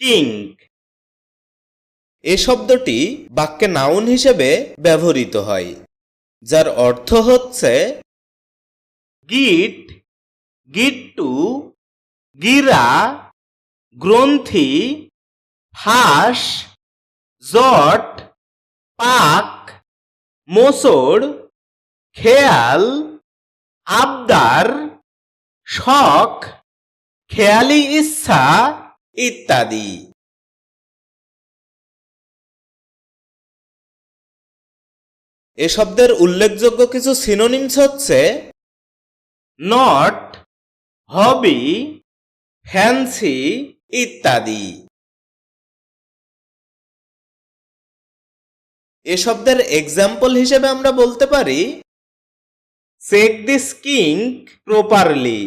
কিঙ্ক এ শব্দটি বাক্যে নাউন হিসেবে ব্যবহৃত হয় যার অর্থ হচ্ছে গিট গিট্টু গিরা গ্রন্থি ফাঁস জট পাক মোসড় খেয়াল আবদার শখ খেয়ালি ইচ্ছা ইত্যাদি। এ শব্দের উল্লেখযোগ্য কিছু সিনোনিমস হচ্ছে নট হবি ফ্যান্সি ইত্যাদি। এ শব্দের এক্সাম্পল হিসেবে আমরা বলতে পারি চেক দিস কিং প্রপারলি